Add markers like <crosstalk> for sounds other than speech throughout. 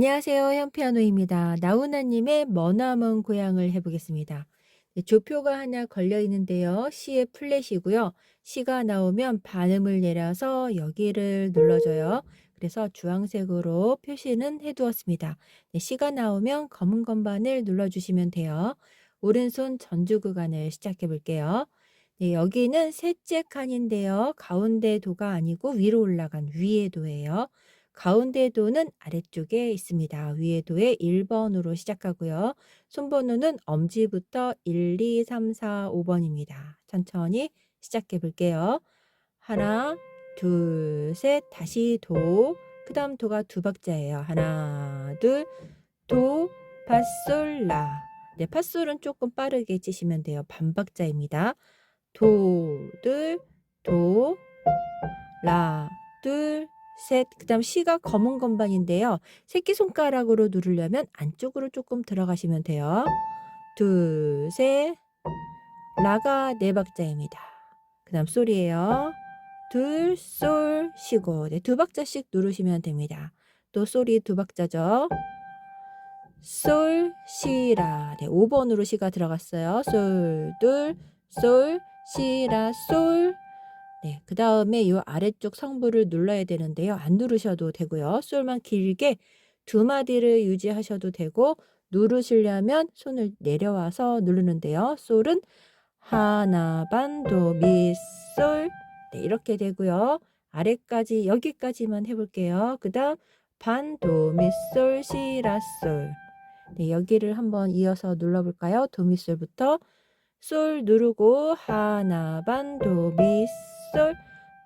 안녕하세요. 현피아노입니다. 나훈아님의 머나먼 고향을 해보겠습니다. 네, 조표가 하나 걸려 있는데요. C의 플랫이고요. C가 나오면 반음을 내려서 여기를 눌러줘요. 그래서 주황색으로 표시는 해두었습니다. 네, C가 나오면 검은 건반을 눌러주시면 돼요. 오른손 전주 구간을 시작해 볼게요. 네, 여기는 셋째 칸인데요. 가운데 도가 아니고 위로 올라간 위에 도예요. 가운데 도는 아래쪽에 있습니다. 위에 도에 1번으로 시작하고요. 손번호는 엄지부터 1, 2, 3, 4, 5번입니다. 천천히 시작해 볼게요. 하나, 둘, 셋, 다시 도. 그 다음 도가 두 박자예요. 하나, 둘, 도, 파, 솔, 라. 네, 파솔은 조금 빠르게 치시면 돼요. 반박자입니다. 도, 둘, 도, 라, 둘, 셋, 그 다음 C가 검은 건반인데요. 새끼손가락으로 누르려면 안쪽으로 조금 들어가시면 돼요. 둘, 셋, 라가 네 박자입니다. 그 다음 솔이에요. 둘, 솔, 쉬고 네, 두 박자씩 누르시면 됩니다. 또 솔이 두 박자죠. 솔, 시라 네, 5번으로 시가 들어갔어요. 솔, 둘, 솔, 시라, 솔 네, 그 다음에 이 아래쪽 성부를 눌러야 되는데요. 안 누르셔도 되고요. 솔만 길게 두 마디를 유지하셔도 되고 누르시려면 손을 내려와서 누르는데요. 솔은 하나 반도 미솔 네, 이렇게 되고요. 아래까지 여기까지만 해볼게요. 그 다음 반도 미솔 시라솔 네, 여기를 한번 이어서 눌러볼까요? 도미솔부터 솔 누르고 하나 반도 미 솔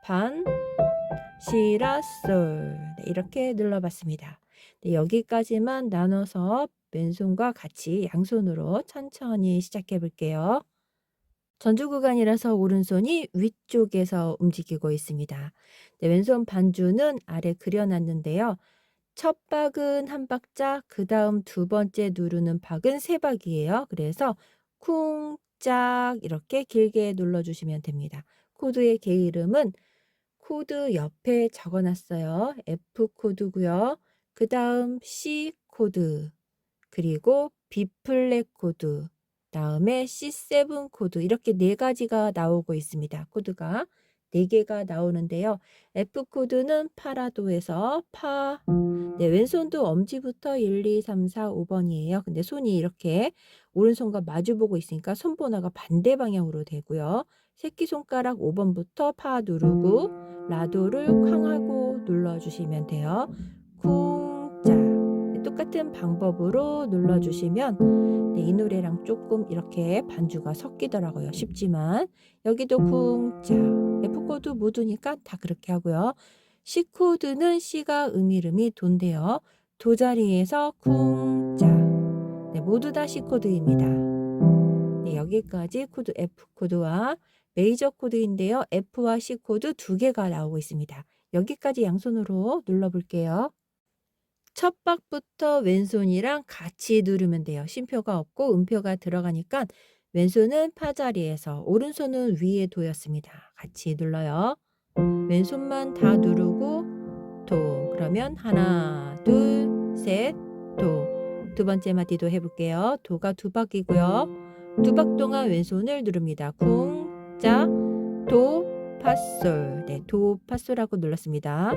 반 시라솔 네, 이렇게 눌러봤습니다. 네, 여기까지만 나눠서 왼손과 같이 양손으로 천천히 시작해 볼게요. 전주 구간이라서 오른손이 위쪽에서 움직이고 있습니다. 네, 왼손 반주는 아래 그려놨는데요. 첫 박은 한 박자, 그 다음 두 번째 누르는 박은 세 박이에요. 그래서 쿵, 짝 이렇게 길게 눌러주시면 됩니다. 코드의 개 이름은 코드 옆에 적어놨어요. F 코드고요. 그 다음 C 코드 그리고 B 플랫 코드 다음에 C7 코드 이렇게 네 가지가 나오고 있습니다. 코드가 네 개가 나오는데요. F 코드는 파라도에서 파 네, 왼손도 엄지부터 1, 2, 3, 4, 5번이에요. 근데 손이 이렇게 오른손과 마주보고 있으니까 손번호가 반대 방향으로 되고요. 새끼손가락 5번부터 파 누르고 라도를 쾅 하고 눌러주시면 돼요. 똑같은 방법으로 눌러주시면 네, 이 노래랑 조금 이렇게 반주가 섞이더라고요. 쉽지만 여기도 쿵짜 F코드 모두니까 다 그렇게 하고요. C코드는 C가 음이름이 돈데요. 도 자리에서 쿵짜 네, 모두 다 C코드입니다. 네, 여기까지 코드 F코드와 메이저 코드인데요. F와 C코드 두 개가 나오고 있습니다. 여기까지 양손으로 눌러볼게요. 첫 박부터 왼손이랑 같이 누르면 돼요. 쉼표가 없고 음표가 들어가니까 왼손은 파 자리에서 오른손은 위에 도였습니다. 같이 눌러요. 왼손만 다 누르고 도 그러면 하나 둘셋도 두 번째 마디도 해볼게요. 도가 두 박이고요. 두 박 동안 왼손을 누릅니다. 쿵, 짜, 도, 파솔. 네, 도, 파솔하고 눌렀습니다.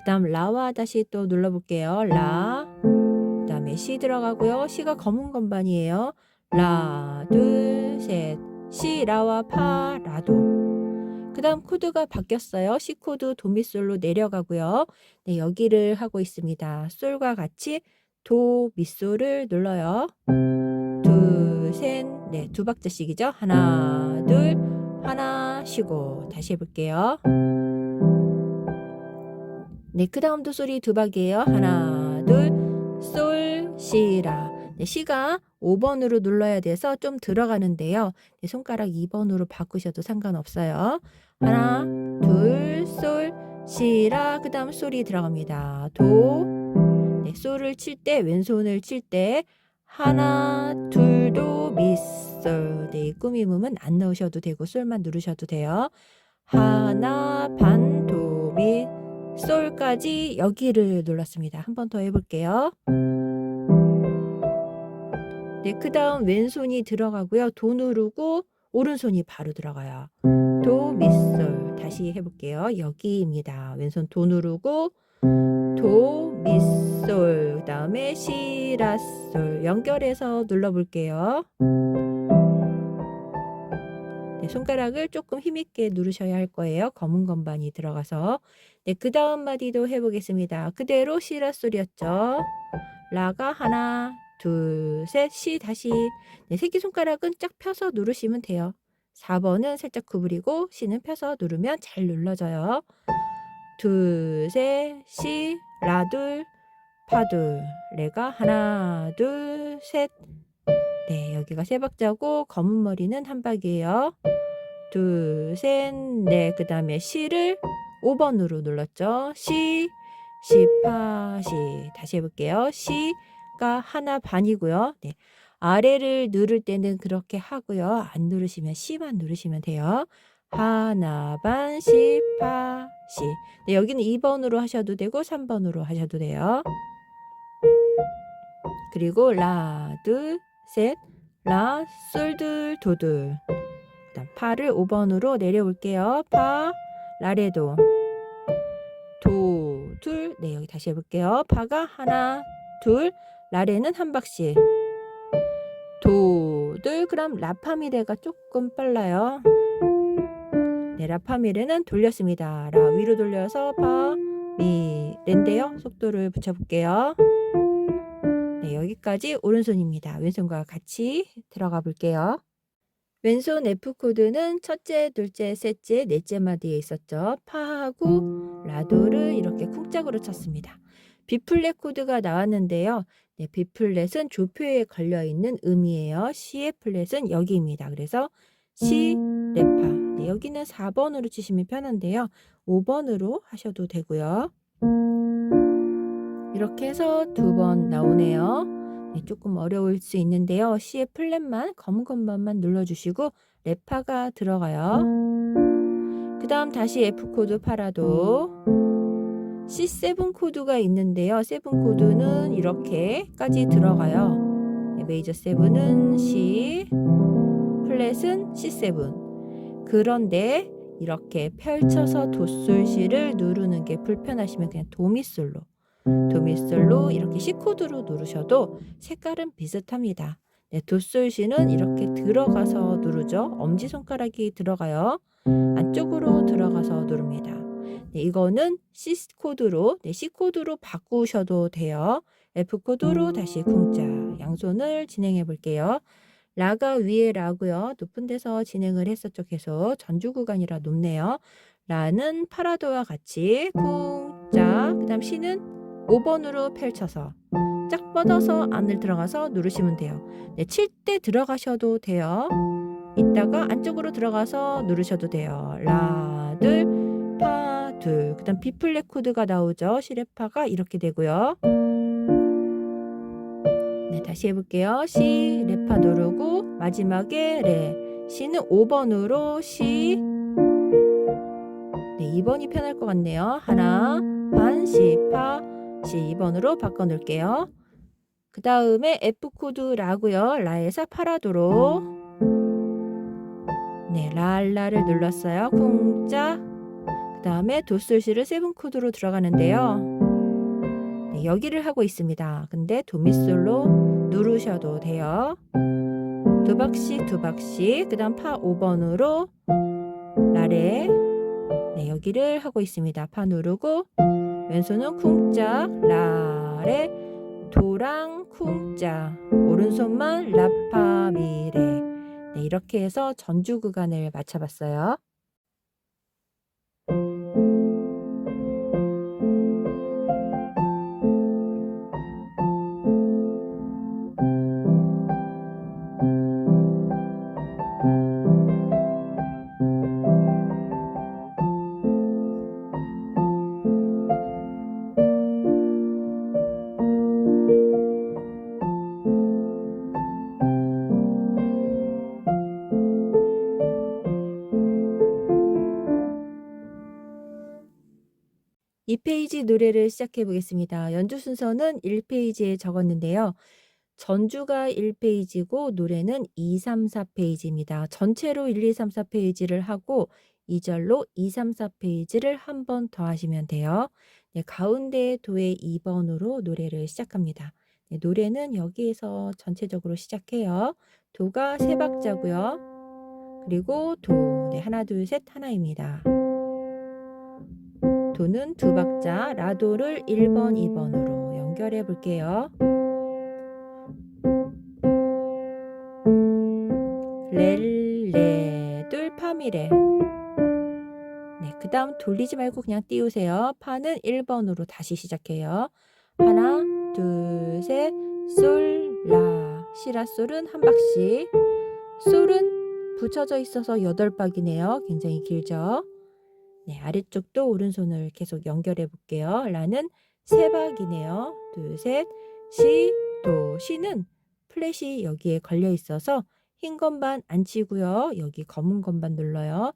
그 다음 라와 다시 또 눌러볼게요. 라. 그 다음에 시 들어가고요. 시가 검은 건반이에요. 라, 둘, 셋. 시, 라와 파, 라도. 그 다음 코드가 바뀌었어요. C 코드 도미솔로 내려가고요. 네, 여기를 하고 있습니다. 솔과 같이 도, 미솔을 눌러요. 둘, 셋, 네, 두 박자씩이죠. 하나, 둘, 하나, 쉬고. 다시 해볼게요. 네, 그 다음도 솔이 두 박이에요. 하나, 둘, 솔, 시라. 네, 시가 5번으로 눌러야 돼서 좀 들어가는데요. 네, 손가락 2번으로 바꾸셔도 상관없어요. 하나, 둘, 솔, 시라. 그 다음 솔이 들어갑니다. 도, 네, 솔을 칠 때, 왼손을 칠 때, 하나, 둘, 도, 미, 솔. 네, 이 꾸밈음은 안 넣으셔도 되고, 솔만 누르셔도 돼요. 하나, 반, 도, 미, 솔까지 여기를 눌렀습니다. 한 번 더 해볼게요. 네, 그 다음 왼손이 들어가고요. 도 누르고 오른손이 바로 들어가요. 도, 미, 솔. 다시 해볼게요. 여기입니다. 왼손 도 누르고 도, 미, 솔. 그 다음에 시, 라, 솔. 연결해서 눌러볼게요. 네, 손가락을 조금 힘있게 누르셔야 할 거예요. 검은 건반이 들어가서. 네, 그 다음 마디도 해보겠습니다. 그대로 시라 소리였죠. 라가 하나, 둘, 셋, 시 다시. 네, 새끼손가락은 쫙 펴서 누르시면 돼요. 4번은 살짝 구부리고 시는 펴서 누르면 잘 눌러져요. 둘, 셋, 시, 라, 둘, 파, 둘, 레가 하나, 둘, 셋. 네, 여기가 세 박자고 검은 머리는 한 박이에요. 둘, 셋, 넷. 그 다음에 시를 5번으로 눌렀죠. 시, 시, 파, 시. 다시 해볼게요. 시가 하나 반이고요. 네. 아래를 누를 때는 그렇게 하고요. 안 누르시면 시만 누르시면 돼요. 하나 반, 시, 파, 시. 네, 여기는 2번으로 하셔도 되고 3번으로 하셔도 돼요. 그리고 라, 둘, 셋, 라, 솔, 둘, 도, 둘. 그다음 파를 5번으로 내려올게요. 파, 라레도. 도, 둘. 네, 여기 다시 해볼게요. 파가 하나, 둘. 라레는 한 박씩. 도, 둘. 그럼 라파미레가 조금 빨라요. 네, 라파미레는 돌렸습니다. 라 위로 돌려서 파, 미, 레인데요. 속도를 붙여볼게요. 네, 여기까지 오른손입니다. 왼손과 같이 들어가 볼게요. 왼손 F 코드는 첫째, 둘째, 셋째, 넷째 마디에 있었죠. 파하고 라도를 이렇게 쿵짝으로 쳤습니다. 비플랫 코드가 나왔는데요. 네, 비플랫은 조표에 걸려 있는 음이에요. C의 플랫은 여기입니다. 그래서 C, 레파. 네, 여기는 4번으로 치시면 편한데요. 5번으로 하셔도 되고요. 이렇게 해서 두 번 나오네요. 네, 조금 어려울 수 있는데요. C의 플랫만 검은 건반만 눌러주시고 레파가 들어가요. 그 다음 다시 F 코드 팔아도 C7 코드가 있는데요. 7 코드는 이렇게까지 들어가요. 네, 메이저 7은 C, 플랫은 C7. 그런데 이렇게 펼쳐서 도솔시를 누르는 게 불편하시면 그냥 도미솔로 도미솔로 이렇게 C 코드로 누르셔도 색깔은 비슷합니다. 네, 도솔시는 이렇게 들어가서 누르죠. 엄지손가락이 들어가요. 안쪽으로 들어가서 누릅니다. 네, 이거는 C 코드로, 네, C 코드로 바꾸셔도 돼요. F 코드로 다시 궁자, 양손을 진행해 볼게요. 라가 위에 라고요. 높은 데서 진행을 했었죠. 계속 전주 구간이라 높네요. 라는 파라도와 같이 쿵짝, 그 다음 C는 5번으로 펼쳐서 짝 뻗어서 안을 들어가서 누르시면 돼요. 네, 칠 때 들어가셔도 돼요. 이따가 안쪽으로 들어가서 누르셔도 돼요. 라, 둘, 파, 둘. 그 다음 B 플랫 코드가 나오죠. 시레파가 이렇게 되고요. 네, 다시 해볼게요. 시, 레파 누르고 마지막에 레. C는 5번으로 시. 네, 2번이 편할 것 같네요. 하나, 반, 시, 파, 시 2번으로 바꿔 놓을게요. 그 다음에 F 코드라고요. 라에서 파라도로. 네, 랄라를 눌렀어요. 쿵짜. 그 다음에 도솔시를 세븐 코드로 들어가는데요. 네, 여기를 하고 있습니다. 근데 도미솔로 누르셔도 돼요. 두 박씩 두 박씩 그 다음 파 5번으로 라레 네, 여기를 하고 있습니다. 파 누르고 왼손은 쿵짝 라레 도랑 쿵짝 오른손만 라파미레 네, 이렇게 해서 전주 구간을 맞춰봤어요. 2페이지 노래를 시작해 보겠습니다. 연주 순서는 1페이지에 적었는데요. 전주가 1페이지고 노래는 2, 3, 4페이지입니다. 전체로 1, 2, 3, 4페이지를 하고 2절로 2, 3, 4페이지를 한 번 더 하시면 돼요. 네, 가운데 도의 2번으로 노래를 시작합니다. 네, 노래는 여기에서 전체적으로 시작해요. 도가 세 박자고요. 그리고 도, 네, 하나, 둘, 셋, 하나입니다. 도는 두 박자, 라도를 1번, 2번으로 연결해 볼게요. 렐, 레, 둘, 파미레. 네, 그 다음 돌리지 말고 그냥 띄우세요. 파는 1번으로 다시 시작해요. 하나, 둘, 셋, 솔, 라. 시라 솔은 한 박씩. 솔은 붙여져 있어서 8박이네요. 굉장히 길죠? 네, 아래쪽도 오른손을 계속 연결해 볼게요. 라는 세 박이네요. 둘, 셋, 시, 도. 시는 플랫이 여기에 걸려 있어서 흰 건반 안 치고요. 여기 검은 건반 눌러요.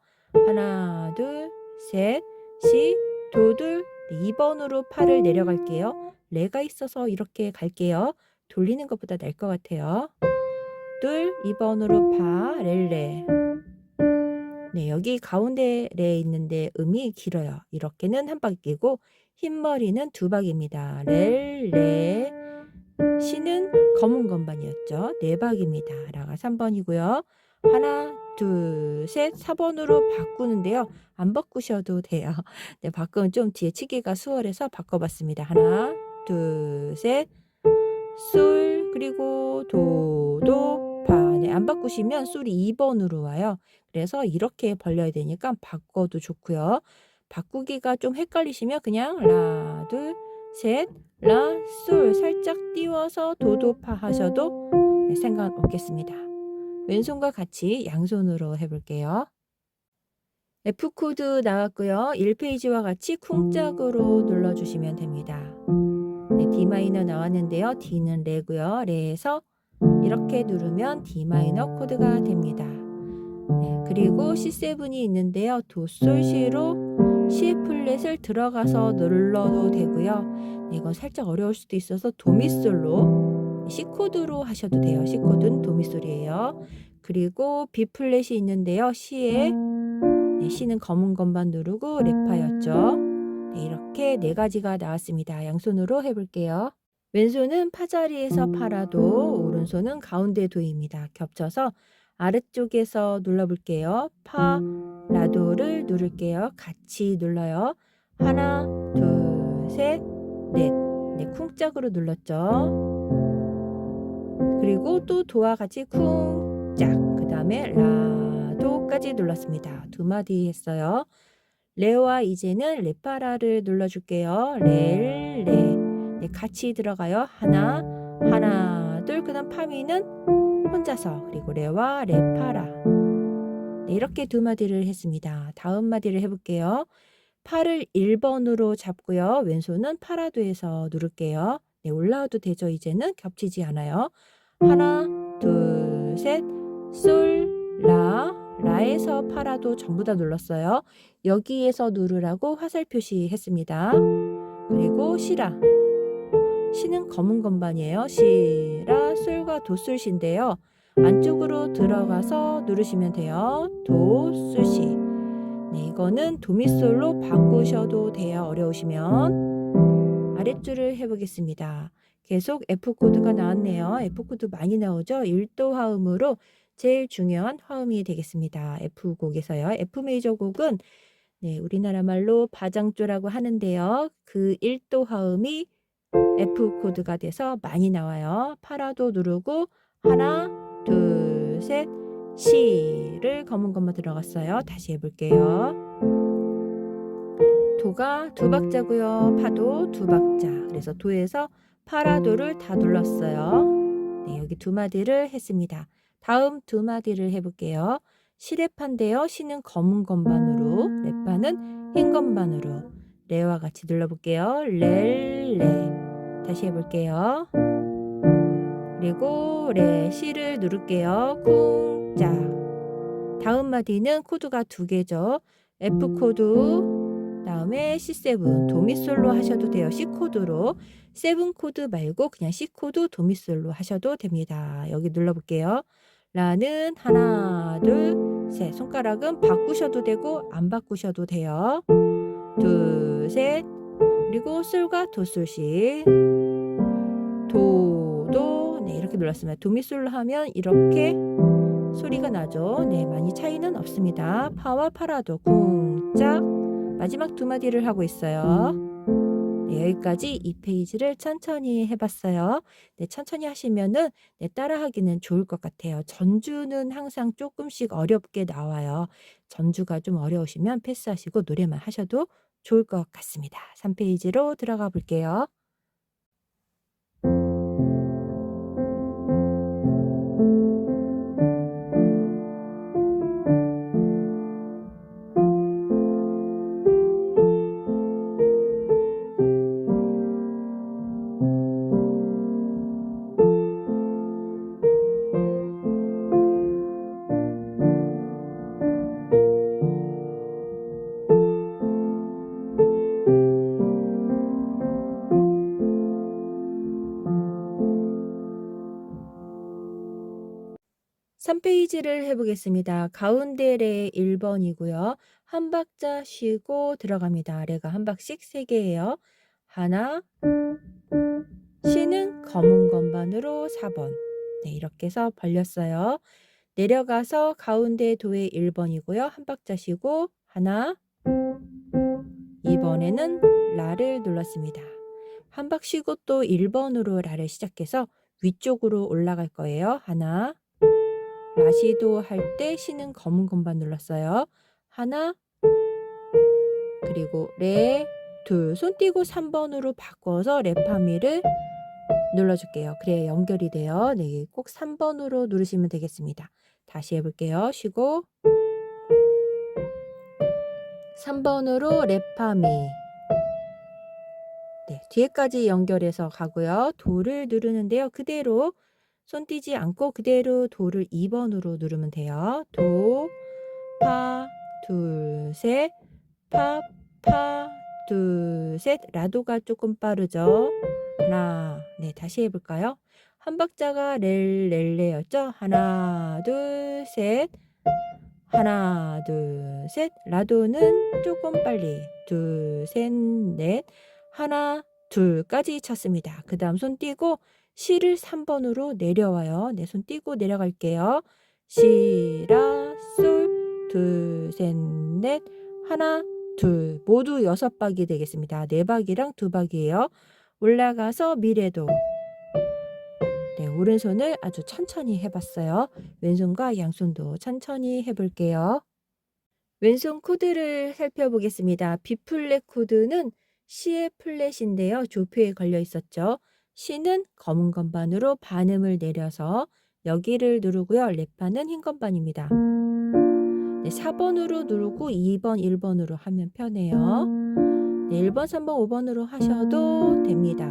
하나, 둘, 셋, 시, 도, 둘. 네, 2번으로 팔을 내려갈게요. 레가 있어서 이렇게 갈게요. 돌리는 것보다 날 것 같아요. 둘, 2번으로 파, 렐레. 네, 여기 가운데 레 있는데 음이 길어요. 이렇게는 한 박이고 흰머리는 두 박입니다. 렐, 레, 시는 검은 건반이었죠. 네 박입니다. 라가 3번이고요. 하나, 둘, 셋, 4번으로 바꾸는데요. 안 바꾸셔도 돼요. <laughs> 네, 바꾸면 좀 뒤에 치기가 수월해서 바꿔봤습니다. 하나, 둘, 셋, 솔, 그리고 도, 도, 파. 네, 안 바꾸시면 솔이 2번으로 와요. 그래서 이렇게 벌려야 되니까 바꿔도 좋고요. 바꾸기가 좀 헷갈리시면 그냥 라, 둘, 셋, 라, 솔 살짝 띄워서 도도파 하셔도 네, 상관없겠습니다. 왼손과 같이 양손으로 해볼게요. F코드 나왔고요. 1페이지와 같이 쿵짝으로 눌러주시면 됩니다. 네, D 마이너 나왔는데요. D는 레고요. 레에서 이렇게 누르면 D 마이너 코드가 됩니다. 네, 그리고 C7이 있는데요. 도, 솔, 시로 C 플랫을 들어가서 눌러도 되고요. 네, 이건 살짝 어려울 수도 있어서 도미솔로 C 코드로 하셔도 돼요. C 코드는 도미솔이에요. 그리고 B 플랫이 있는데요. C에 네, C는 검은 건반 누르고 레파였죠. 네, 이렇게 네 가지가 나왔습니다. 양손으로 해볼게요. 왼손은 파자리에서 파라도, 오른손은 가운데 도입니다. 겹쳐서 아래쪽에서 눌러볼게요. 파, 라도를 누를게요. 같이 눌러요. 하나, 둘, 셋, 넷. 네, 쿵짝으로 눌렀죠. 그리고 또 도와 같이 쿵짝. 그 다음에 라도까지 눌렀습니다. 두 마디 했어요. 레와 이제는 레파라를 눌러줄게요. 레, 레. 네, 같이 들어가요. 하나, 하나, 둘. 그 다음 파미는 혼자서 그리고 레와 레파라. 네, 이렇게 두 마디를 했습니다. 다음 마디를 해볼게요. 팔을 1번으로 잡고요. 왼손은 파라도에서 누를게요. 네, 올라와도 되죠. 이제는 겹치지 않아요. 하나, 둘, 셋, 솔, 라, 라에서 파라도 전부 다 눌렀어요. 여기에서 누르라고 화살 표시했습니다. 그리고 시라. 시는 검은 건반이에요. 시라, 솔과 도솔시인데요. 안쪽으로 들어가서 누르시면 돼요. 도, 솔, 시. 네, 이거는 도미솔로 바꾸셔도 돼요. 어려우시면. 아랫줄을 해보겠습니다. 계속 F코드가 나왔네요. F코드 많이 나오죠? 1도 화음으로 제일 중요한 화음이 되겠습니다. F곡에서요. F 메이저 곡은 네, 우리나라 말로 바장조라고 하는데요. 그 1도 화음이 F 코드가 돼서 많이 나와요. 파라도 누르고 하나, 둘, 셋, 시를 검은 것만 들어갔어요. 다시 해볼게요. 도가 두 박자고요. 파도 두 박자. 그래서 도에서 파라도를 다 눌렀어요. 네, 여기 두 마디를 했습니다. 다음 두 마디를 해볼게요. 시레파인데요. 시는 검은 건반으로, 레파는 흰 건반으로. 레와 같이 눌러볼게요. 렐, 레. 다시 해볼게요. 그리고 레, 시를 누를게요. 쿵짝. 다음 마디는 코드가 두 개죠. F 코드, 다음에 C7 도미솔로 하셔도 돼요. C 코드로 7 코드 말고 그냥 C 코드 도미솔로 하셔도 됩니다. 여기 눌러볼게요. 라는 하나 둘 셋 손가락은 바꾸셔도 되고 안 바꾸셔도 돼요. 둘 셋 그리고 도솔씩 도도 네 이렇게 눌렀습니다. 도미솔로 하면 이렇게 소리가 나죠. 네 많이 차이는 없습니다. 파와 파라도 쿵짝 마지막 두 마디를 하고 있어요. 네, 여기까지 이 페이지를 천천히 해봤어요. 네, 천천히 하시면은 네, 따라하기는 좋을 것 같아요. 전주는 항상 조금씩 어렵게 나와요. 전주가 좀 어려우시면 패스하시고 노래만 하셔도 좋을 것 같습니다. 3페이지로 들어가 볼게요. 삼 페이지를 해보겠습니다. 가운데 레 1번이고요. 한 박자 쉬고 들어갑니다. 레가 한 박씩 3개예요. 하나 시는 검은 건반으로 4번 네, 이렇게 해서 벌렸어요. 내려가서 가운데 도의 1번이고요. 한 박자 쉬고 하나 이번에는 라를 눌렀습니다. 한 박 쉬고 또 1번으로 라를 시작해서 위쪽으로 올라갈 거예요. 하나 라시도 할 때 시는 검은 건반 눌렀어요. 하나 그리고 레, 둘, 손 띄고 3번으로 바꿔서 레파미를 눌러줄게요. 그래야 연결이 돼요. 네, 꼭 3번으로 누르시면 되겠습니다. 다시 해볼게요. 쉬고 3번으로 레파미 네, 뒤에까지 연결해서 가고요. 도를 누르는데요. 그대로 손 띄지 않고 그대로 도를 2번으로 누르면 돼요. 도, 파, 둘, 셋, 파, 파, 둘, 셋. 라도가 조금 빠르죠. 하나, 네, 다시 해볼까요? 한 박자가 렐, 렐레였죠? 하나, 둘, 셋. 하나, 둘, 셋. 라도는 조금 빨리. 둘, 셋, 넷. 하나, 둘까지 쳤습니다. 그 다음 손 띄고 시를 3번으로 내려와요. 네, 손 띄고 내려갈게요. 시라, 솔, 둘, 셋, 넷, 하나, 둘. 모두 여섯 박이 되겠습니다. 네 박이랑 두 박이에요. 올라가서 미래도. 네, 오른손을 아주 천천히 해봤어요. 왼손과 양손도 천천히 해볼게요. 왼손 코드를 살펴보겠습니다. B 플랫 코드는 C의 플랫인데요. 조표에 걸려 있었죠. C는 검은 건반으로 반음을 내려서 여기를 누르고요. 레파는 흰 건반입니다. 네, 4번으로 누르고 2번, 1번으로 하면 편해요. 네, 1번, 3번, 5번으로 하셔도 됩니다.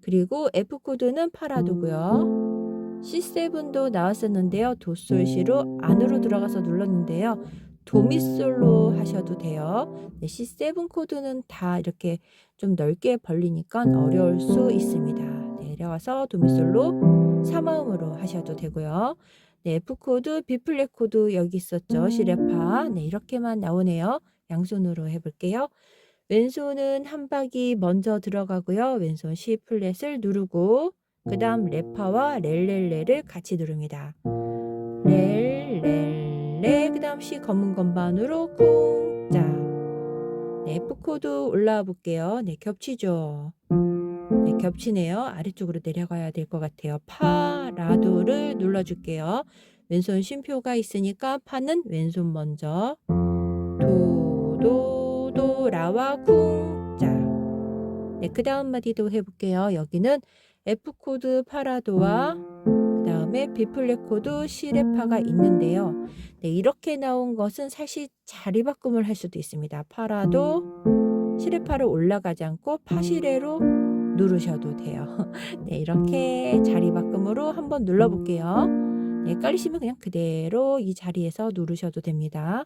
그리고 F 코드는 파라도고요. C7도 나왔었는데요. 도솔시로 안으로 들어가서 눌렀는데요. 도미솔로 하셔도 돼요. 네, C7 코드는 다 이렇게 좀 넓게 벌리니까 어려울 수 있습니다. 내려와서 도미솔로 3마음으로 하셔도 되고요. 네, F 코드, B 플랫 코드 여기 있었죠. 시레파. 네, 이렇게만 나오네요. 양손으로 해볼게요. 왼손은 한 박이 먼저 들어가고요. 왼손 C 플랫을 누르고 그 다음 레파와 렐렐레를 같이 누릅니다. 렐렐레 그 다음 C 검은 건반으로 쿵짝 네, F 코드 올라와 볼게요. 네, 겹치죠. 네, 겹치네요. 아래쪽으로 내려가야 될 것 같아요. 파, 라도를 눌러줄게요. 왼손 쉼표가 있으니까 파는 왼손 먼저. 도, 도, 도, 라와 쿵, 자. 네, 그 다음 마디도 해볼게요. 여기는 F 코드 파라도와 그 다음에 코드 시레파가 있는데요. 네, 이렇게 나온 것은 사실 자리 바꿈을 할 수도 있습니다. 파라도 시레파로 올라가지 않고 파시레로 누르셔도 돼요. <laughs> 네, 이렇게 자리 바꿈으로 한번 눌러 볼게요. 네, 깔리시면 그냥 그대로 이 자리에서 누르셔도 됩니다.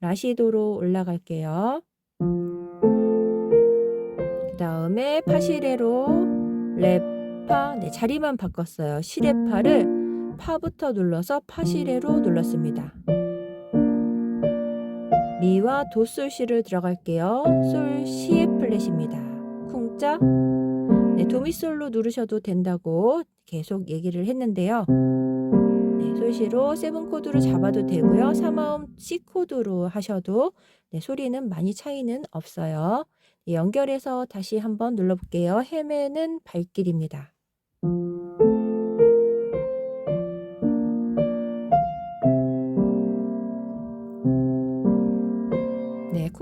라시도로 올라갈게요. 다음에 파시레로 레파 네, 자리만 바꿨어요. 시레파를 파부터 눌러서 파시레로 눌렀습니다. 미와 도솔시를 들어갈게요. 솔 시의 플랫입니다. 쿵짜 네, 도미솔로 누르셔도 된다고 계속 얘기를 했는데요. 네, 솔시로 세븐 코드로 잡아도 되고요. 3마음 C 코드로 하셔도 네, 소리는 많이 차이는 없어요. 네, 연결해서 다시 한번 눌러볼게요. 헤매는 발길입니다.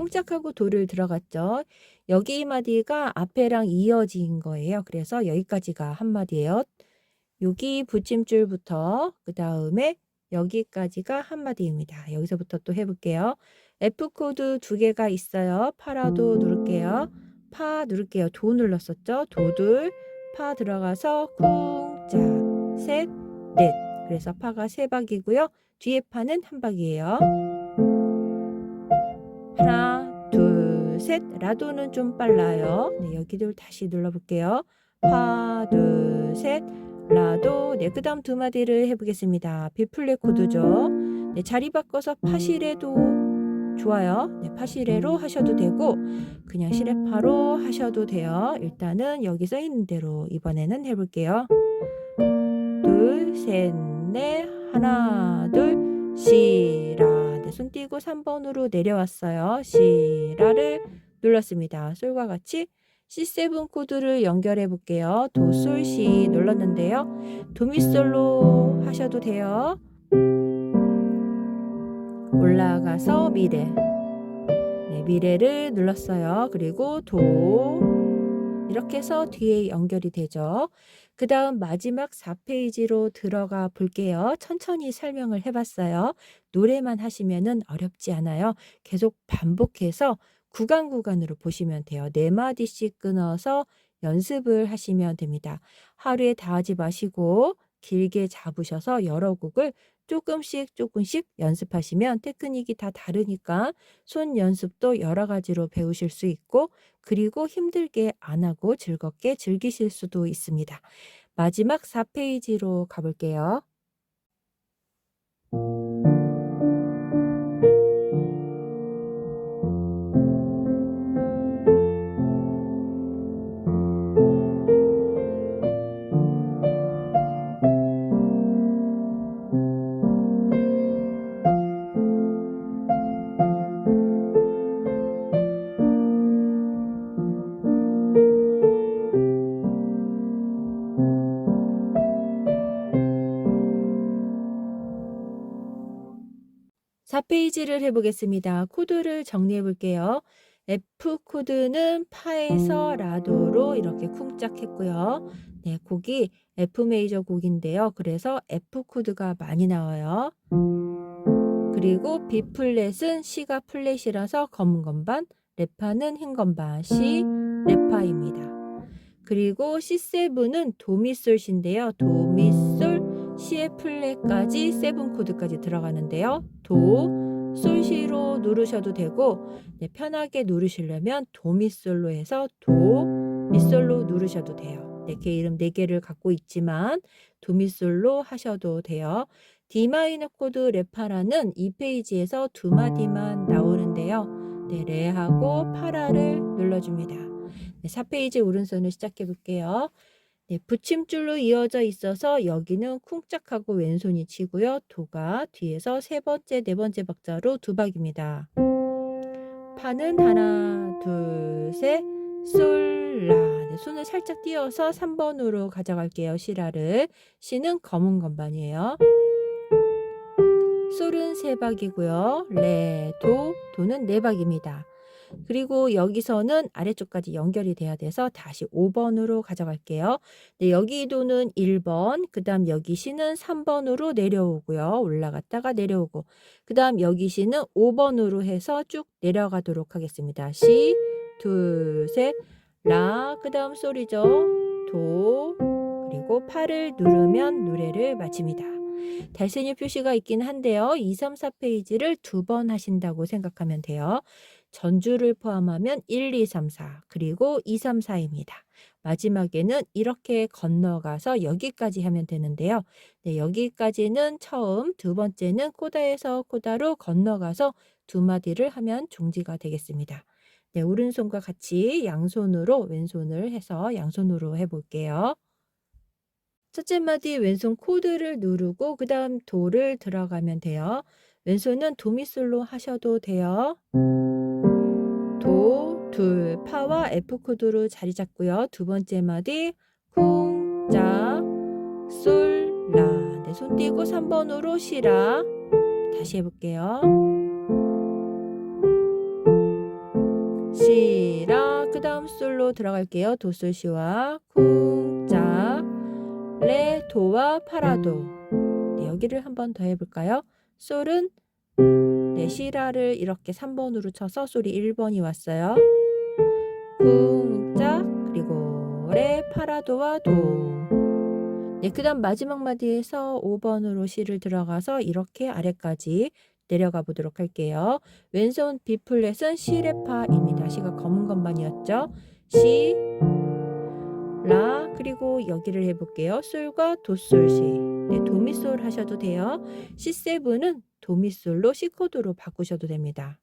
네, 쿵짝하고 도를 들어갔죠. 여기 마디가 앞에랑 이어진 거예요. 그래서 여기까지가 한 마디예요. 여기 붙임줄부터 그 다음에 여기까지가 한 마디입니다. 여기서부터 또 해볼게요. F 코드 두 개가 있어요. 파라도 누를게요. 파 누를게요. 도 눌렀었죠. 도둘 파 들어가서 쿵짜 셋 넷. 그래서 파가 세 박이고요. 뒤에 파는 한 박이에요. 셋. 라도는 좀 빨라요. 네, 여기도 다시 눌러볼게요. 파, 둘, 셋. 라도. 네, 그 다음 두 마디를 해보겠습니다. 비플랫 코드죠. 네, 자리 바꿔서 파시레도 좋아요. 네, 파시레로 하셔도 되고, 그냥 시레파로 하셔도 돼요. 일단은 여기 써 있는 대로 이번에는 해볼게요. 둘, 셋, 넷. 하나, 둘, 시라. 네, 손 띄고 3번으로 내려왔어요. 시라를 눌렀습니다. 솔과 같이 C7 코드를 연결해 볼게요. 도, 솔, 시 눌렀는데요. 도미솔로 하셔도 돼요. 올라가서 미래. 네, 미래를 눌렀어요. 그리고 도. 이렇게 해서 뒤에 연결이 되죠. 그 다음 마지막 4페이지로 들어가 볼게요. 천천히 설명을 해봤어요. 노래만 하시면은 어렵지 않아요. 계속 반복해서 구간 구간으로 보시면 돼요. 네 마디씩 끊어서 연습을 하시면 됩니다. 하루에 다 하지 마시고 길게 잡으셔서 여러 곡을 조금씩 조금씩 연습하시면 테크닉이 다 다르니까 손 연습도 여러 가지로 배우실 수 있고 그리고 힘들게 안 하고 즐겁게 즐기실 수도 있습니다. 마지막 4페이지로 가볼게요. 페이지를 해보겠습니다. 코드를 정리해 볼게요. F 코드는 파에서 라도로 이렇게 쿵짝 했고요. 네, 곡이 F 메이저 곡인데요. 그래서 F 코드가 많이 나와요. 그리고 B 플랫은 C가 플랫이라서 검은 건반, 레파는 흰 건반, C 레파입니다. 그리고 C7은 도미솔시인데요. 도미솔 C의 플랫까지 세븐 코드까지 들어가는데요. 도, 솔시로 누르셔도 되고 네, 편하게 누르시려면 도미솔로 해서 도, 미솔로 누르셔도 돼요. 네, 개 이름 4개를 갖고 있지만 도미솔로 하셔도 돼요. D 마이너 코드 레파라는 이 페이지에서 두 마디만 나오는데요. 네, 레하고 파라를 눌러줍니다. 네, 4페이지 오른손을 시작해 볼게요. 네, 붙임줄로 이어져 있어서 여기는 쿵짝하고 왼손이 치고요. 도가 뒤에서 세 번째, 네 번째 박자로 두 박입니다. 파는 하나, 둘, 셋, 솔, 라. 네, 손을 살짝 띄어서 3번으로 가져갈게요. 시라를. 시는 검은 건반이에요. 솔은 세 박이고요. 레, 도, 도는 네 박입니다. 그리고 여기서는 아래쪽까지 연결이 돼야 돼서 다시 5번으로 가져갈게요. 네, 여기 도는 1번, 그 다음 여기 시는 3번으로 내려오고요. 올라갔다가 내려오고, 그 다음 여기 시는 5번으로 해서 쭉 내려가도록 하겠습니다. 시, 둘, 셋, 라, 그 다음 소리죠. 도, 그리고 파를 누르면 노래를 마칩니다. 달세뇨 표시가 있긴 한데요. 2, 3, 4페이지를 두 번 하신다고 생각하면 돼요. 전주를 포함하면 1, 2, 3, 4 그리고 2, 3, 4입니다. 마지막에는 이렇게 건너가서 여기까지 하면 되는데요. 네, 여기까지는 처음, 두 번째는 코다에서 코다로 건너가서 두 마디를 하면 종지가 되겠습니다. 네, 오른손과 같이 양손으로 왼손을 해서 양손으로 해볼게요. 첫째 마디 왼손 코드를 누르고 그 다음 도를 들어가면 돼요. 왼손은 도미솔로 하셔도 돼요. 도, 둘, 파와 F 코드로 자리 잡고요. 두 번째 마디 쿵, 짜, 솔, 라. 네, 손 띄고 3번으로 시라. 다시 해볼게요. 시라. 그 다음 솔로 들어갈게요. 도솔 시와 쿵, 짜, 레, 도와 파라도. 네, 여기를 한 번 더 해볼까요? 솔은 네, 시라를 이렇게 3번으로 쳐서 솔이 1번이 왔어요. 쿵짝 그리고 레 파라도와 도. 네, 그다음 마지막 마디에서 5번으로 시를 들어가서 이렇게 아래까지 내려가 보도록 할게요. 왼손 B 플랫은 시 레파입니다. 시가 검은 것만이었죠. 시, 라 그리고 여기를 해볼게요. 솔과 도솔 시. 네, 도미솔 하셔도 돼요. C7은 도미솔로 C 코드로 바꾸셔도 됩니다.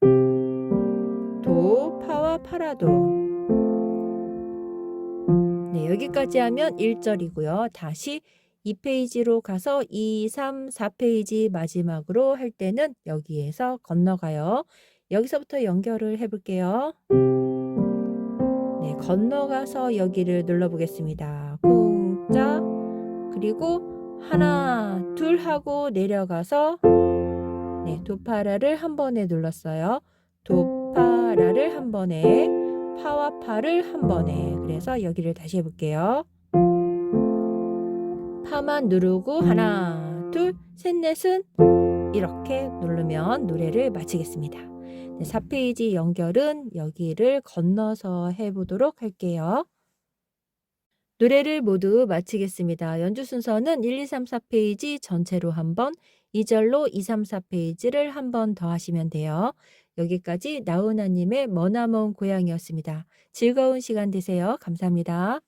도, 파와 파라도. 네, 여기까지 하면 1절이고요. 다시 2페이지로 가서 2, 3, 4페이지 마지막으로 할 때는 여기에서 건너가요. 여기서부터 연결을 해볼게요. 네, 건너가서 여기를 눌러보겠습니다. 쿵짝 그리고 하나, 둘 하고 내려가서 네, 도파라를 한 번에 눌렀어요. 도파라를 한 번에 파와 파를 한 번에 그래서 여기를 다시 해볼게요. 파만 누르고 하나, 둘, 셋, 넷은 이렇게 누르면 노래를 마치겠습니다. 네, 4페이지 연결은 여기를 건너서 해보도록 할게요. 노래를 모두 마치겠습니다. 연주 순서는 1, 2, 3, 4페이지 전체로 한번, 2절로 2, 3, 4페이지를 한 번 더 하시면 돼요. 여기까지 나훈아님의 머나먼 고향이었습니다. 즐거운 시간 되세요. 감사합니다.